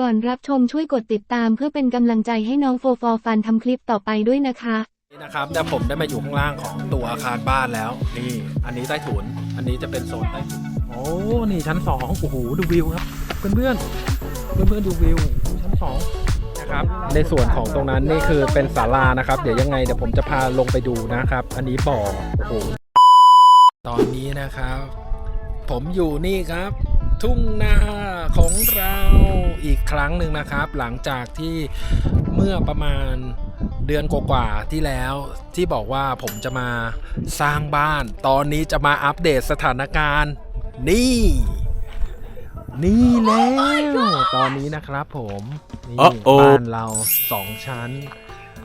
ก่อนรับชมช่วยกดติดตามเพื่อเป็นกำลังใจให้น้องโฟฟอฟันทำคลิปต่อไปด้วยนะคะ นี่นะครับแต่ผมได้มาอยู่ข้างล่างของตัวอาคารบ้านแล้ว นี่ อันนี้ใต้ถุน อันนี้จะเป็นโซนใต้ถุนโอ้ นี่ชั้นสองโอ้โห ดูวิวครับ เพื่อนเพื่อนเพื่อนเพื่อนดูวิว ชั้นสองนะครับ ในส่วนของตรงนั้นนี่คือเป็นศาลานะครับ เดี๋ยวยังไงเดี๋ยวผมจะพาลงไปดูนะครับ อันนี้บ่อ โอ้โห ตอนนี้นะครับ ผมอยู่นี่ครับ ทุ่งนาของเราอีกครั้งหนึ่งนะครับ หลังจากที่เมื่อประมาณเดือนกว่าๆที่แล้วที่บอกว่าผมจะมาสร้างบ้าน ตอนนี้จะมาอัปเดตสถานการณ์ นี่ นี่แล้ว ตอนนี้นะครับผมนี่ Uh-oh บ้านเราสองชั้น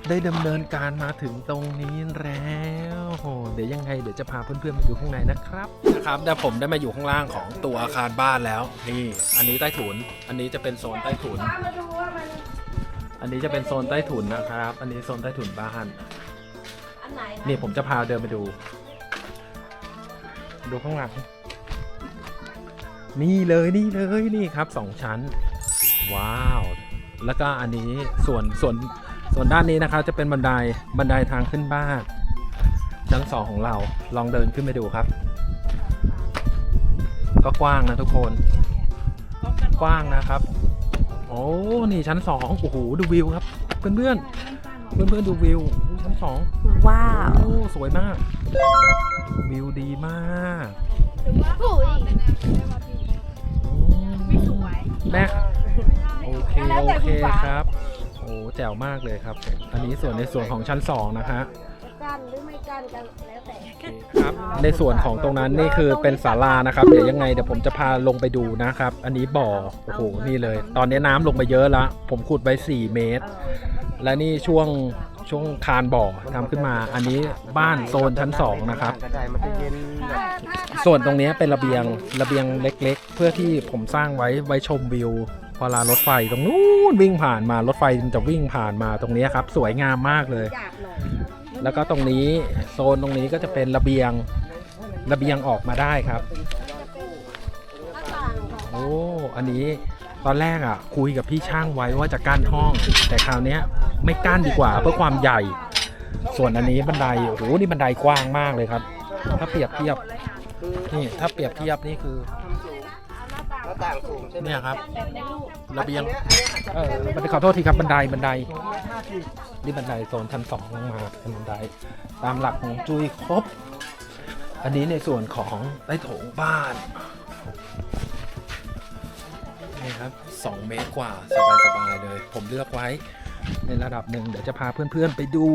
ได้ดำเนินการมาถึงตรงนี้แล้วโหเดี๋ยวยังไงเดี๋ยวจะพาเพื่อนๆมาดูข้างในนะครับนะครับแต่ผมได้มาอยู่ข้างล่างของตัวอาคารบ้านแล้วนี่อันนี้ใต้ถุน อันนี้จะเป็นโซนใต้ถุนอันนี้จะเป็นโซนใต้ถุนนะครับ อันนี้โซนใต้ถุนบ้านอันไหนนี่ผมจะพาเดินไปดู ดูข้างหลังนี่เลยนี่เลยนี่ครับสองชั้น ว้าว แล้วก็อันนี้ส่วนส่วน ส่วนด้านนี้นะครับจะเป็นบันไดบันไดทางขึ้นบ้าน ชั้นสองของเราลองเดินขึ้นไปดูครับ ก็กว้างนะทุกคน กว้างนะครับ โอ้นี่ชั้นสองโอ้โหดูวิวครับ เพื่อนเพื่อนเพื่อนเพื่อนๆดูวิวอู้ชั้นสองว้าวโอ้สวยมาก วิวดีมากอืมแม่โอเคโอเคครับโอ้ แจ๋วมากเลยครับ อันนี้ส่วนในส่วนของชั้นสองนะฮะกันหรือไม่กันกันแล้วแต่โอเคครับในส่วนของตรงนั้นนี่คือเป็นศาลานะครับ เดี๋ยวยังไงเดี๋ยวผมจะพาลงไปดูนะครับ อันนี้บ่อโอ้โหนี่เลย ตอนนี้น้ำลงไปเยอะแล้วผมขุดไว้ 4 เมตร และนี่ช่วงช่วงคานบ่อทำขึ้นมา อันนี้บ้านโซนชั้น 2 นะครับ กระจายมันจะเย็นแบบส่วนตรงนี้เป็นระเบียงระเบียงเล็ก ๆ เพื่อที่ผมสร้างไว้ไว้ชมวิว เวลารถไฟตรงนู้นวิ่งผ่านมารถไฟมันจะวิ่งผ่านมาตรงนี้ครับ สวยงามมากเลย แล้วก็ตรงนี้โซนตรงนี้ก็จะเป็นระเบียงระเบียงออกมาได้ครับ โอ้อันนี้ตอนแรกอะ คุยกับพี่ช่างไว้ว่าจะกั้นห้อง แต่คราวนี้ไม่กั้นดีกว่าเพื่อความใหญ่ ส่วนอันนี้บันไดโอ้โหนี่บันไดกว้างมากเลยครับ ถ้าเปรียบเทียบนี่ถ้าเปรียบเทียบนี่คือ ต่างสูงใช่ไหมเนี่ยครับแบบในรูประเบียง เออบันไดขอโทษทีครับบันไดบันไดนี่บันไดโซนชั้นสองลงมาเป็นบันไดตามหลักของจุยครบ อันนี้ในส่วนของใต้โถงบ้านนี่ครับ2เมตรกว่าสบายๆเลย ผมเลือกไว้ ในระดับหนึ่งเดี๋ยวจะพาเพื่อนๆไปดู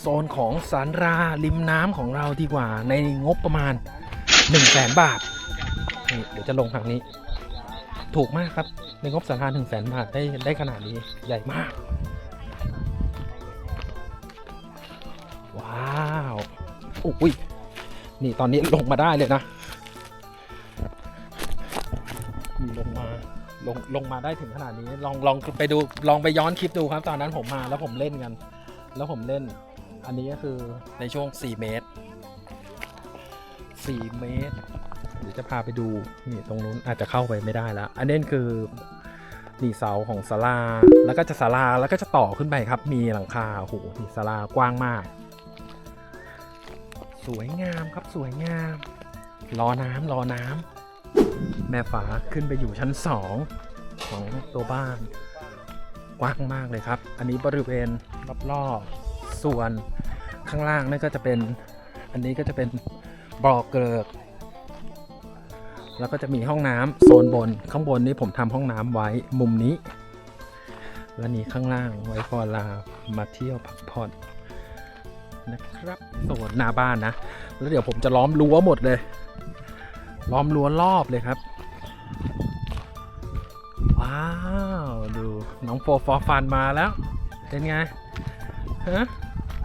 โซนของสารราริมน้ำของเราดีกว่าในงบประมาณ1 0 0 0 0แสนบาทนี่เดี๋ยวจะลงทางนี้ ถูกมากครับ ในงบสารรา1 0 0 0 0แสนบาทได้ได้ขนาดนี้ใหญ่มาก ว้าวอุ้ยนี่ตอนนี้ลงมาได้เลยนะลงมาลงลงมาได้ถึงขนาดนี้ ลองลองไปดูลองไปย้อนคลิปดูครับ ตอนนั้นผมมาแล้วผมเล่นกัน แล้วผมเล่น อันนี้ก็คือในช่วง 4 เมตร 4 เมตร เดี๋ยวจะพาไปดูนี่ตรงนู้นอาจจะเข้าไปไม่ได้แล้ว อันนี้คือนี่เสาของศาลาแล้วก็จะศาลาแล้วก็จะต่อขึ้นไปครับ มีหลังคาโอ้โหนี่ศาลากว้างมาก สวยงามครับสวยงาม รอน้ำรอน้ำแม่ฝาขึ้นไปอยู่ชั้นสองของตัวบ้านกว้างมากเลยครับ อันนี้บริเวณรอบๆส่วนข้างล่างนั่นก็จะเป็น อันนี้ก็จะเป็นบ่อเกลือก แล้วก็จะมีห้องน้ำโซนบนข้างบนนี้ผมทำห้องน้ำไว้มุมนี้ และนี่ข้างล่างไว้พอลามาเที่ยวพักผ่อนนะครับโซนหน้าบ้านนะ แล้วเดี๋ยวผมจะล้อมรั้วหมดเลย ล้อมรั้วรอบเลยครับ ว้าว ดูน้องโฟฟอร์ฟันมาแล้ว เป็นไง ฮะ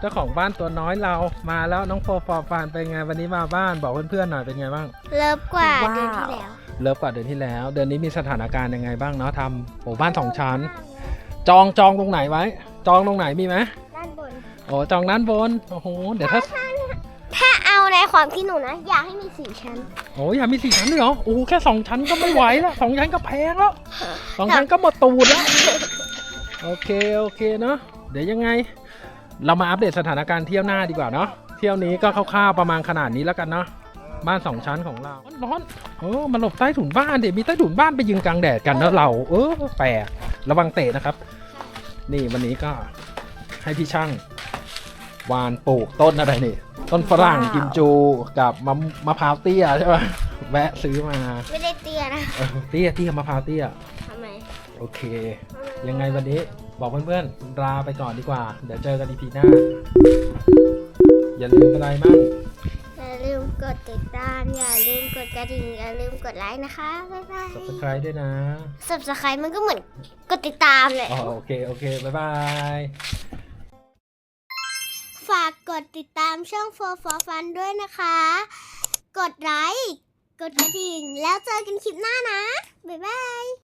เจ้าของบ้านตัวน้อยเรามาแล้วน้องโฟฟอร์ฟันเป็นไงวันนี้มาบ้านบอกเพื่อนๆหน่อยเป็นไงบ้าง เลิฟกว่าว้าว เดือนที่แล้วเลิฟกว่าเดือนที่แล้ว เดือนนี้มีสถานการณ์ยังไงบ้างเนาะทำโอ้บ้านสองชั้น จองจองตรงไหนไว้ จองตรงไหนมีไหมด้านบน โอ้จองด้านบนโอ้โหเดี๋ยวถ้าถ้าเอาในความคิดหนูนะ อยากให้มีสี่ชั้น โอ้ยอยากมีสี่ชั้นด้วยเหรอโอ้แค่สองชั้นก็ไม่ไหวแล้วสองชั้นก็แพงแล้วสองชั้นก็หมดตูดแล้วโอเคโอเคเนาะเดี๋ยวยังไง เรามาอัปเดตสถานการณ์เที่ยวหน้าดีกว่าเนาะเที่ยวนี้ก็คร่าวๆประมาณขนาดนี้แล้วกันเนาะบ้านสองชั้นของเราร้อนเออมาหลบใต้ถุนบ้านเดี๋ยวมีใต้ถุนบ้านไปยืนกลางแดดกันแล้วเรา เออแปลกระวังเตะนะครับ นี่วันนี้ก็ให้พี่ช่างวานปลูกต้นอะไรนี่ ต้นฝรั่งกิมจูกับมะมะพร้าวเตี้ยใช่ปะแวะซื้อมาไม่ได้เตี้ยนะเออเตี้ยเตี้ยมะพร้าวเตี้ยทำไมโอเค ยังไงวันนี้ บอกเพื่อนๆลาไปก่อนดีกว่า เดี๋ยวเจอกันอีพีหน้า อย่าลืมอะไรมั่งอย่าลืมกดติดตาม อย่าลืมกดกระดิ่ง อย่าลืมกดไลค์นะคะ บ๊ายบาย subscribe ด้วยนะ subscribe มันก็เหมือนกดติดตามเลย อ๋อโอเค โอเค บ๊ายบาย ฝากกดติดตามช่อง for for fun ด้วยนะคะ กดไลค์ กดกระดิ่ง แล้วเจอกันคลิปหน้านะ บ๊ายบาย